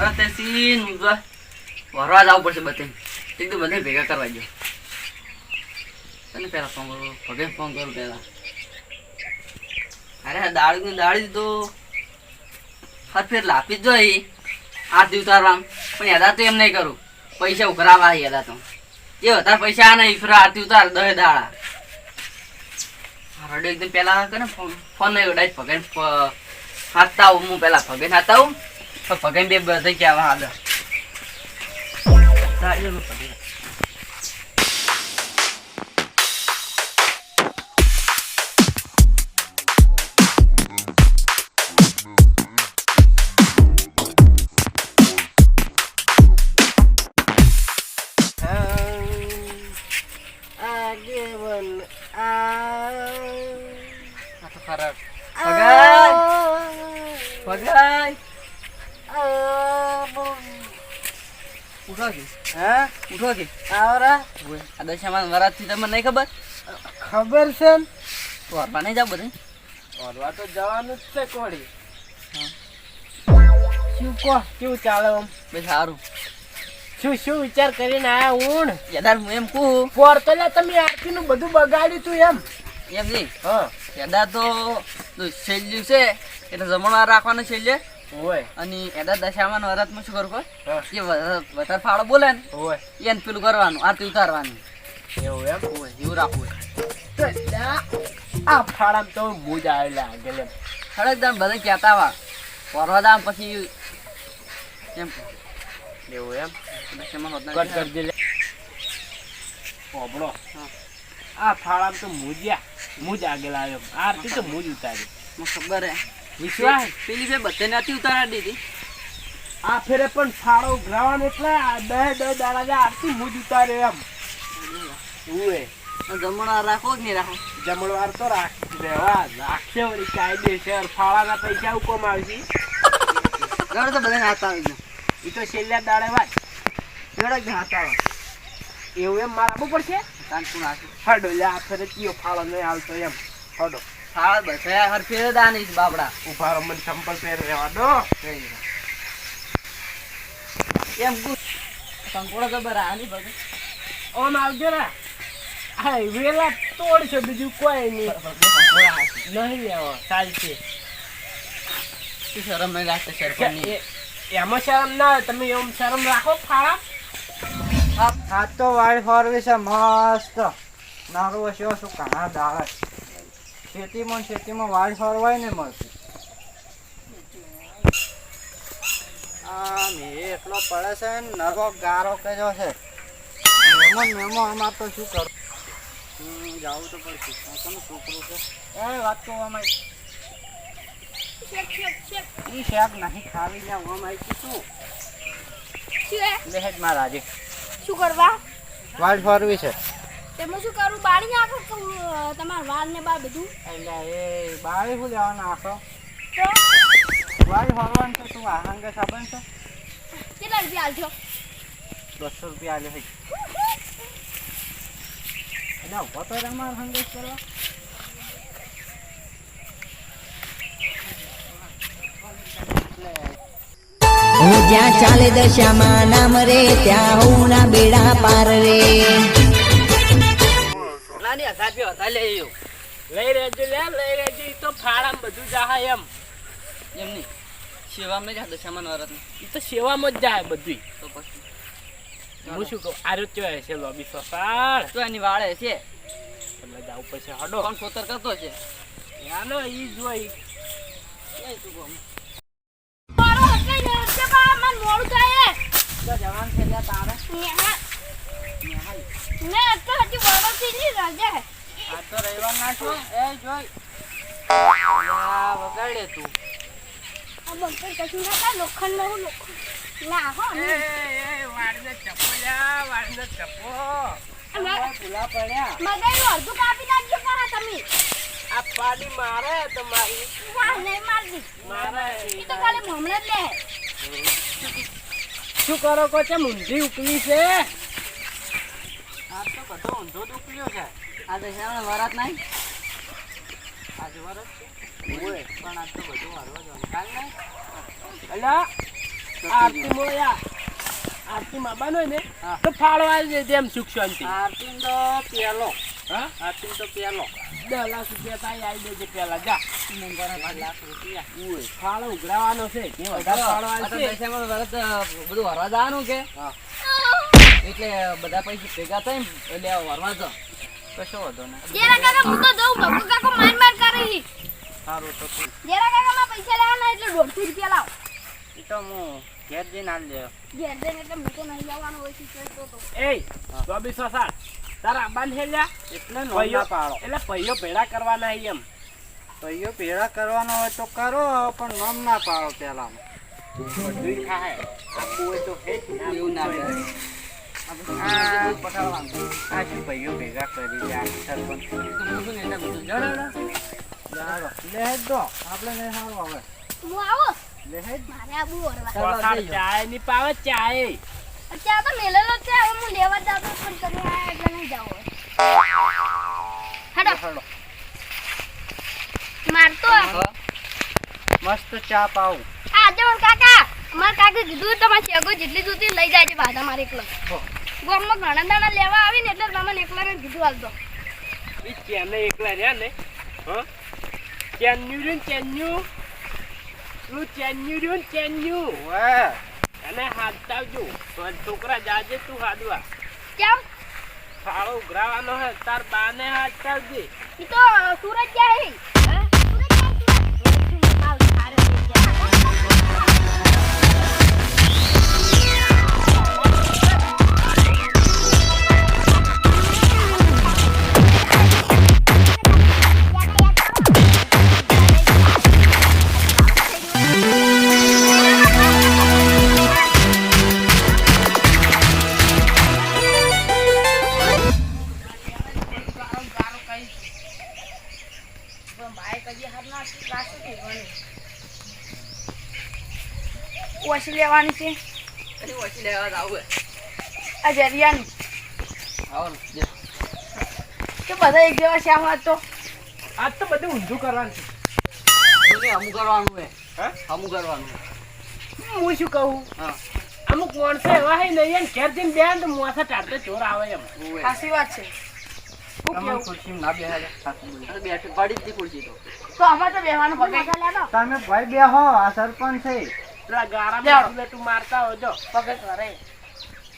વરસ સીન વરવા જવું પડશે બધે. એકદમ બધે ભેગા કરવા જો તને પેલા ફોન કરું, ભગે ફોન કરું પેલા અરે દાળી દાળી તો હર ફેર લાપી જ જોઈ. દિવસ ઉતારવા પણ યાદા તો એમ નહીં કરું. પૈસા ઉઘરાવા યાદા તો. એ વધારે પૈસા આ નહીં ફેર દિવસ ઉતાર, દહે દાડા રડે એકદમ પેલા કરે ફોન નહીં ઉડાય ભગન હાથતા હું પેલા ભગન હાથતા આવું. તો ભગન બે બધા ક્યાં હાલ આ દશામાં વરાતથી તમને નહીં ખબર? ખબર છે વરવા નહીં જાવ બધે? ઓરવા તો જવાનું જ છે કોળી. શું કહો? કેવું ચાલે આમ? બે સારું શું શું વિચાર કરીને આયા ઊણ? યાદાર હું એમ કહું. પોર તો લે તમે આરતી નું બધું બગાડ્યું તું એમ. એમ નહીં. હા. યાદા તો છેલ્લું છે એટલે જમણવાર રાખવાનું છેલ્લે હોય. અને એદા દશામાં વરાતમાં શું કરવું એ વધારે ફાળો બોલે ને. હોય. એને પેલું કરવાનું આરતી ઉતારવાનું. એવું એમ? એવું રાખવું આ ફાળામ તો મુજ આવે લાગે ખડક દામ બધા કહેતા વા પછી એમ એવું એમ? કટ કરી દે ઓબળો આ ફાળામ તો મુજ્યા મુજ આગળ આવ્યો આરતી તો મુજ ઉતારી. ખબર હે. વિશ્વાસ? પેલી બે બધે નથી ઉતારા દીધી. આ ફેરે પણ ફાળો ઉઘરાવાનો એટલે બે દહ દાડા આરતી મૂજ ઉતાર્યો એમ. ઉએ જમણા રાખો કે નહીં રાખો? જમણવાર તો રાખ. રહેવા રાખશે વળી કાયદેસર ફાળાના પૈસા હુકમ આવશે ગણ તો બધા હાથ આવી ગયો એ તો છેલ્લા દાડે વાત. ગણ કે હાથ આવે. એવું એમ મારે આપવું પડશે હડો લે આ ફેરે કયો ફાળો નહીં આવતો એમ. હડો. સાળા બધા હર ફેર દાની બાબડા ઊભા રહો મને ચંપલ પહેર રહેવા દો. એમ કુ કંકોડો તો બરા નહીં બધે ઓમ આવજો ને. હા વેલા તોડશો બીજું કોઈ નહીં. નહીં આવો ચાલશે. શરમ નહીં રાખતા કે એમાં શરમ ના આવે તમે એમ શરમ રાખો ફાળા. આ તો વાળ ફરવી છે મસ્ત. નારું હશે શું ઘણા દાળ ખેતીમાં ખેતીમાં વાળ ફરવાય ને મળશે આ મે એટલો પડે છે નરો ગારો કર્યો છે. મેમો મેમો આમાં તો શું કરું? જાવું તો પડશે. કાકાનું છોકરું છે? એ વાત તો આમાં ઈ શાક નહીં ખાવી જા આમાં શું? લેહેજમાં રાજે શું કરવા? વાળ ફરવી છે. તેમાં શું કરું? બાળી નાખો તમારા વાળ ને બા બધું? એટલે એ બાળી શું લેવાના આખો? વાળ ફરવાનું છે તું આહંગે સાબન છે? કેટલા રૂપિયા આલજો? બસો રૂપિયા આલ્યો છે ઊભો તો કરવા. હું જ્યાં ચાલે દશામાં નામ રે ત્યાં હું ના બેડા પાર રે. ના નહીં હજાર લઈ એવું લઈ રહેજો લે લઈ રહેજો તો ફાળામ બધું જાહે એમ. એમ નહીં. સેવામાં જ દશામાં ઈ તો સેવામાં જ જાય બધું તો પછી? હું શું કહું? આરો ચો છે લોબી સસાર તો એની વાળે છે. એટલે જાવ પછી હડો. કોણ સોતર કરતો છે? યાનો ઈ જોઈ એ તું કોમ મારો હકે ને એટલે બા મન મોડું જાય તો જવાન છે લે તારે? નેહા ને તો હજી થી ની રજા આ તો રવિવાર ના છો? એ જોઈ. આ વગાડે તું. આ બંકર કશું ના લોખંડ નો લોખંડ. ના હો એ એ. વાળને ચપ્પો જા વાળને ચપ્પો. ભૂલા પડ્યા. મગાઈ અડધું કાપી નાખજો પા તમે. આ પાડી મારે તમારી. વાહ નહીં મારજી મારે. ઈ તો જ લે. શું કરો કો છે મુંધી ઉકલી છે? આ તો બધો ઊંધો દુખલ્યો છે. આ દશામાં વરાત નહીં? આજે વરસ છે? પણ આ તો બધું હારવા જવાનું. કાલ નહીં? અલા આરતી મોયા. આરતી માં બનો ને તો તો ફાળવા જાય જેમ સુખ શાંતિ. આરતી તો પેલો. હા? આરતી તો પેલો. દસ લાખ રૂપિયા તાઈ આવી દેજે પેલા. જા. લાખ રૂપિયા. ફાળો ઉઘરાવાનો છે. જે વધારે ફાળો વરસ, અ, બધું હરવા જવાનું કે હા. એટલે બધા પૈસા ભેગા થાય ને એટલે જાઓ. કશો વાંધો ને જેરા કાકા હું તો જઉં બબુ કાકો માર માર કરે સારું તો જેરા કાકા માં પૈસા લેવાના એટલે દોઢસો રૂપિયા લાવ. એ તો હું ઘેર જઈને આલી દેવા ઘેર જઈને એટલે હું તો નહીં જવાનું હોય છે તો તો. એ ચોવીસો સાત. તારા આબાન હેલ્યા એટલે ભાઈઓ નોંધા પાડો. એટલે પૈયો ભેડા કરવાના છે એમ. પૈયો ભેડા કરવાનો હોય તો કરો પણ નોમ ના પાડો પેલા આપવું હોય તો હે એવું ના તો શું ભાઈઓ ભેગા કરી તો ને બધું દો. આપણે નહીં સારું આવે હું આવો. મારે આબુ વરવા ચાલો, વખાણ જઈ જાઓ. ચાયની પાવે ચાય. ત્યાં તો મેલેલો છે હવે હું લેવા જાતો પણ તમે આયા એટલે નહીં જાવ હેડો હેડો મારતો મસ્ત ચા કાકા મારા કાકે કીધું તમારે શેગો જેટલી જોતી લઈ જાય છે બાધા મારે એકલો. ગોમમાં ઘણા દાણા લેવા આવીને એટલે તમને એકલાને કીધું હાલતો ચેન્નઈ એકલા રહ્યા ને? હા? ચેન્યુ રહ્યું ને તું ચેન્યુ રહ્યું ને ચેન્યુ. વાહ અને છોકરા જાજે તું હાડવા. કેમ? ફાળો ઉઘરાવાનો હે તાર બાને હાથ આવજે તો સુરત જાય લેવાની છે. કઈ ઓછી લેવા જાવું આ જરિયાની આવો ને, બધા એક જેવા શ્યામ વાત તો. આજ તો બધું ઊંધું કરવાનું છે. બધું કરવાનું હે. હા? કરવાનું હું શું કહું? હા. અમુક માણસો એવા હે ને એને ઘેર જઈને બે તો મોસા ચોર આવે એમ. સાચી વાત છે. તમે ભાઈ બેહો આ સરપંચ છે. પેલા ગારામાં બુલેટું મારતા હોજો પગે કરે.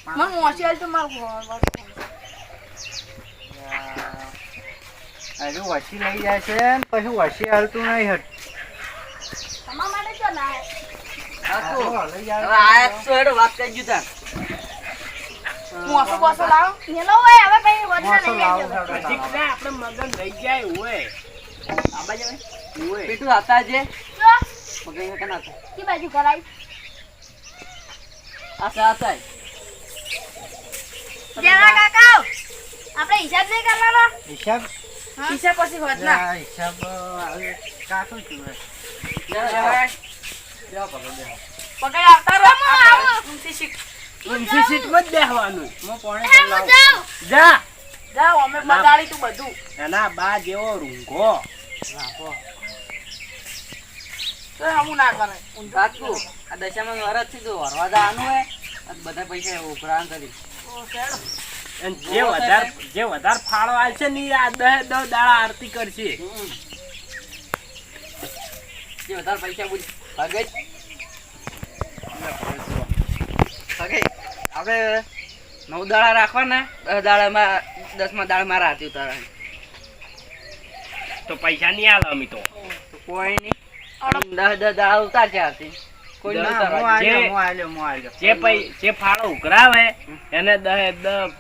મને મોસી આલ તો મારું હજુ વસી લઈ જાય છે ને પછી વસી હાલતું નહીં હટ. તમારા માટે તો ના લઈ. હવે હેડો, વાત. મોસો બોસો લાવો. હોય વધના નહીં આપણે મગન રહી જાય હોય આબા? હોય પેટું જે તો મગજ થાય? કી બાજુ કરાય? આ સા જરા કાકા આપણે હિસાબ નહીં કરવાનો? હિસાબ? હિસાબ પછી વધના આ હિસાબ કાઢું છું જરા, જરા પકડ પકડ આવતા રહો. આવો ઊંચી શીખ ઊંચી સીટમાં જ હું પોણે જા. અમે બગાડી તું બધું. એના બા જેવો રૂંઘો. તો હમું ના કરે. આ દશામાં વરસથી તો વરવા જવાનું હે. બધા પૈસા ઉઘરાણ કરી. જે વધારે જે વધારે ફાળો આવશે ને આ દહે દહ દાડા આરતી કરશે. જે વધારે પૈસા બોલી ભગત ભગત આપણે નવ દાડા રાખવાના. દસ દાડામાં દસમા દાડામાં રાતે ઉતારવાની. તો પૈસા નહીં આવે અમે તો. તો કોઈ નહીં. હું ઉતારવાની. જે- આલ્યો, હું આલ્યો, હું આલ્યો. જે પૈ જે ફાળો ઉઘરાવે એને દહ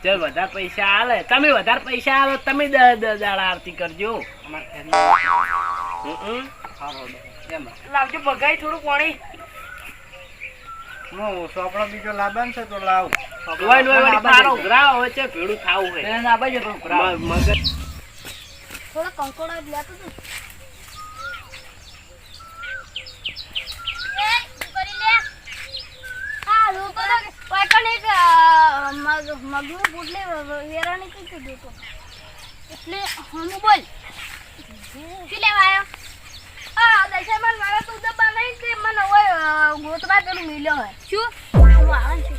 જે વધારે પૈસા આલે તમે વધારે પૈસા આલો તમે દહ દહ દાડા આરતી કરજો અમારા ઘરમાં હમ. સારો દે. એમાં. લાવજો ભગાઈ થોડું પાણી હું સોપડો બીજો લાવવાનો છે તો લાવ ફાળો ઉઘરાવે વચ્ચે ભેળું થાવું હોય મગજ થોડો કંકોડો લેતો તું એ, તું કરી લે. હા, જોતો તો કે- કોઈ કણ એક, મગનું પુટલી વેરાણી કઈ કીધું તો. એટલે હું બોલ. શું લેવા આવ્યો? આ દશામાં મારા તું દબા નહીં તે મને ઓય ગોતવા પેલું મિલ્યો હે શું? હું આવે છું.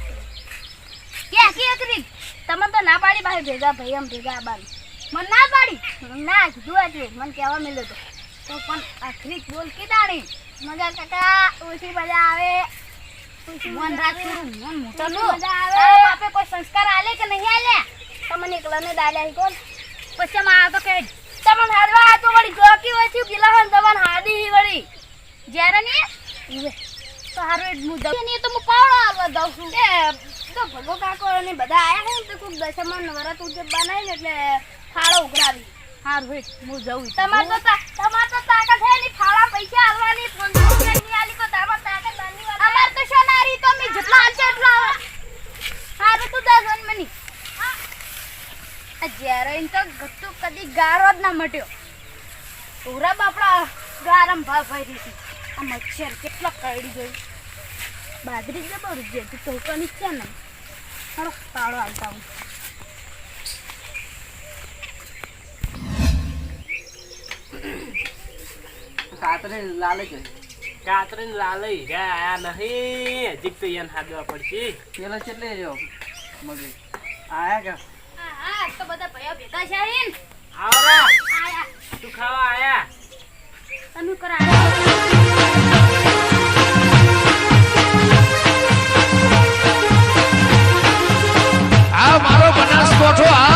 કે કે કરી તમે તો ના પાડી બાહે ભેગા ભાઈ એમ ભેગા બાર. મને ના પાડી? ના કીધું એટલે મને કહેવા મળ્યો તો તો પણ આખરી બોલ કે દાણી મજા કાકા ઓછી મજા આવે. મન રાત કરું મન મોટો મજા આવે. બાપે કોઈ સંસ્કાર આલે કે નહીં આલે? તમને એકલાને દાલ્યા હી કોણ? પછી માં તો કે તમને હારવા આ તો વળી ગોકી વચ્ચે પેલા હન દવાન હાડી હી વળી. જ્યારે ને? તો હારો એ મુ દઉં ને તો મુ પાવડો આવવા દઉં છું. એ તો ભગો કાકો અને બધા આયા હે તો કોક દશમન વરત ઉજે બનાવી એટલે ફાળો ઉઘરાવી. હાર હોય મુ જઉં તમાર તો તમાર તો તાકાત હે ની ફાળા પૈસા આલવાની ફોનની આલી કો તમાર તાકાત બાંધી વાળી અમાર તો સોનારી તો મી જેટલા આલશે એટલા હારું તું દસ મની જ્યારે તો ગતું કદી ગાળો જ ના મટ્યો. પૂરા બાપડા ગારમ ભાવ ભરી હતી આ મચ્છર કેટલા કરડી ગયું. બાજરી બરું જે તું ટોકની છે ને. હાલો તાળો આવતા હું. કાતરે લાલે છે. કાતરીને લાલ હીરા આયા નહીં હજી તો એને હાદવા પડશે. પેલા કેટલે રહ્યો મગજ? આયા કે? હા તો બધા ભાઈઓ મારો બનાસકોઠો આ